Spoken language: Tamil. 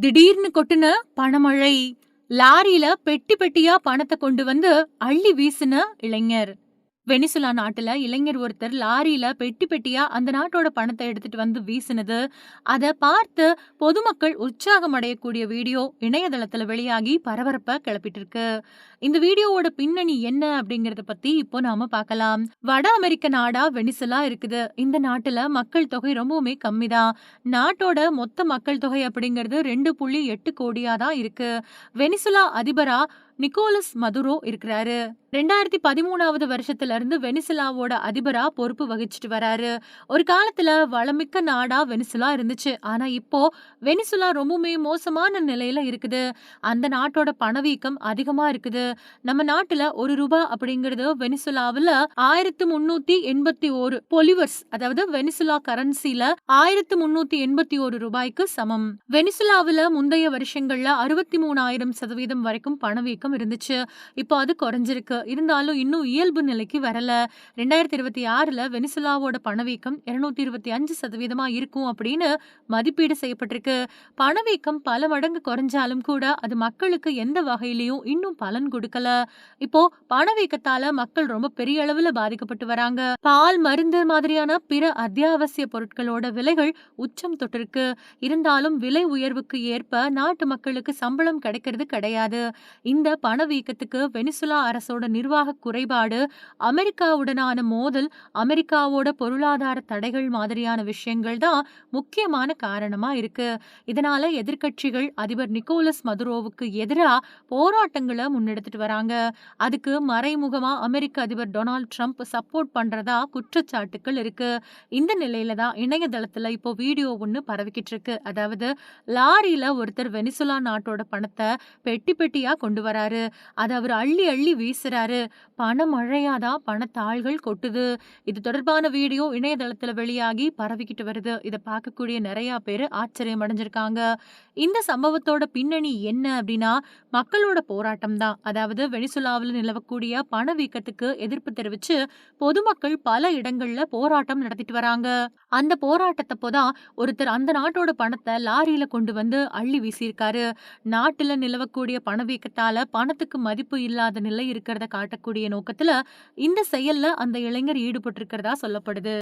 திடீர்னு கொட்டுன பணமழை லாரியில பெட்டி பெட்டியா பணத்தை கொண்டு வந்து அள்ளி வீசின இளைஞர். வெனிசுலா நாட்டுல இளைஞர் ஒருத்தர் லாரியில பெட்டி பெட்டியா அந்த நாட்டோட பணத்தை எடுத்துட்டு வந்து வீசினது. அதை பார்த்து பொதுமக்கள் உற்சாகம் அடையக்கூடிய வீடியோ இணையதளத்துல வெளியாகி பரபரப்ப கிளப்பிட்டு இருக்கு இந்த வீடியோவோட பின்னணி என்ன அப்படிங்கறத பத்தி இப்போ நாம பார்க்கலாம். வட அமெரிக்க நாடா வெனிசுலா இருக்குது. இந்த நாட்டுல மக்கள் தொகை ரொம்பவுமே கம்மி தான் நாட்டோட மொத்த மக்கள் தொகை அப்படிங்கிறது ரெண்டு புள்ளி எட்டு கோடியா தான் இருக்கு. வெனிசுலா அதிபரா நிக்கோலஸ் மதுரோ இருக்கிறாரு. ரெண்டாயிரத்தி பதிமூணாவது வருஷத்துல இருந்து வெனிசுலாவோட அதிபரா பொறுப்பு வகிச்சிட்டு வராரு. ஒரு காலத்துல வளமிக்க நாடா வெனிசுலா இருந்துச்சு. ஆனா இப்போ வெனிசுலா ரொம்பவுமே மோசமான நிலையில இருக்குது. அந்த நாட்டோட பணவீக்கம் அதிகமா இருக்குது. நம்ம நாட்டுல ஒரு ரூபா அப்படிங்கிறது வெனிசுலாவுல ஆயிரத்தி முன்னூத்தி எண்பத்தி ஒரு பொலிவர்ஸ் அதாவது வெனிசுலா கரன்சில ஆயிரத்தி முன்னூத்தி எண்பத்தி ஒரு ரூபாய்க்கு சமம். வெனிசுலாவுல முந்தைய வருஷங்கள்ல அறுபத்தி மூணாயிரம் சதவீதம் வரைக்கும் பணவீக்கம் இருந்துச்சு. இப்போ அது குறைஞ்சிருக்கு. இருந்தாலும் இன்னும் இயல்பு நிலைக்கு வரல. ரெண்டாயிரத்தி இருபத்தி ஆறில் வெனிசுலாவோட பணவீக்கம் இருநூத்தி இருபத்தி அஞ்சு சதவீதமாக இருக்கும் அப்படின்னு மதிப்பீடு செய்யப்பட்டிருக்கு. பணவீக்கம் பல மடங்கு குறைஞ்சாலும் கூட அது மக்களுக்கு எந்த வகையிலையும் இன்னும் பலன் கொடுக்கல. இப்போ பணவீக்கத்தால மக்கள் ரொம்ப பெரிய அளவில் பாதிக்கப்பட்டு வராங்க. பால் மருந்து மாதிரியான பிற அத்தியாவசிய பொருட்களோட விலைகள் உச்சம் தொட்டிருக்கு. இருந்தாலும் விலை உயர்வுக்கு ஏற்ப நாட்டு மக்களுக்கு சம்பளம் கிடைக்கிறது கிடையாது. இந்த பணவீக்கத்துக்கு வெனிசுலா அரசோட நிர்வாக குறைபாடு அமெரிக்காவுடனான மோதல் அமெரிக்காவோட பொருளாதார தடைகள் மாதிரியான விஷயங்கள் தான் முக்கியமான காரணமா இருக்கு. இதனால எதிர்க்கட்சிகள் அதிபர் நிக்கோலஸ் மதுரோவுக்கு எதிராக போராட்டங்களை முன்னெடுத்துட்டு வராங்க. அதுக்கு மறைமுகமா அமெரிக்க அதிபர் டொனால்ட் ட்ரம்ப் சப்போர்ட் பண்றதா குற்றச்சாட்டுகள் இருக்கு. இந்த நிலையில தான் இணையதளத்துல இப்போ வீடியோ ஒன்று பரவிக்கிட்டு இருக்கு. அதாவது லாரியில ஒருத்தர் வெனிசுலா நாட்டோட பணத்தை பெட்டி பெட்டியா கொண்டு வராரு. அதை அவர் அள்ளி அள்ளி வீசுறாரு. பண மழையாதான் பணத்தாள்கள் கொட்டுது. இது தொடர்பான வீடியோ இணையதளத்துல வெளியாகி பரவிக்கிட்டு வருது. இதை பார்க்கக்கூடிய நிறைய பேர் ஆச்சரியம் அடைஞ்சிருக்காங்க. இந்த சம்பவத்தோட பின்னணி என்ன அப்படின்னா மக்களோட போராட்டம் தான். அதாவது வெனிசுலாவில் நிலவக்கூடிய பணவீக்கத்துக்கு எதிர்ப்பு தெரிவிச்சு பொதுமக்கள் பல இடங்கள்ல போராட்டம் நடத்திட்டு வராங்க. அந்த போராட்டத்தப்போ தான் ஒருத்தர் அந்த நாட்டோட பணத்தை லாரியில கொண்டு வந்து அள்ளி வீசியிருக்காரு. நாட்டுல நிலவக்கூடிய பணவீக்கத்தால பணத்துக்கு மதிப்பு இல்லாத நிலை இருக்கிறத காட்டக்கூடிய நோக்கத்துல இந்த செயல்ல அந்த இளைஞர் ஈடுபட்டிருக்கிறதா சொல்லப்படுது.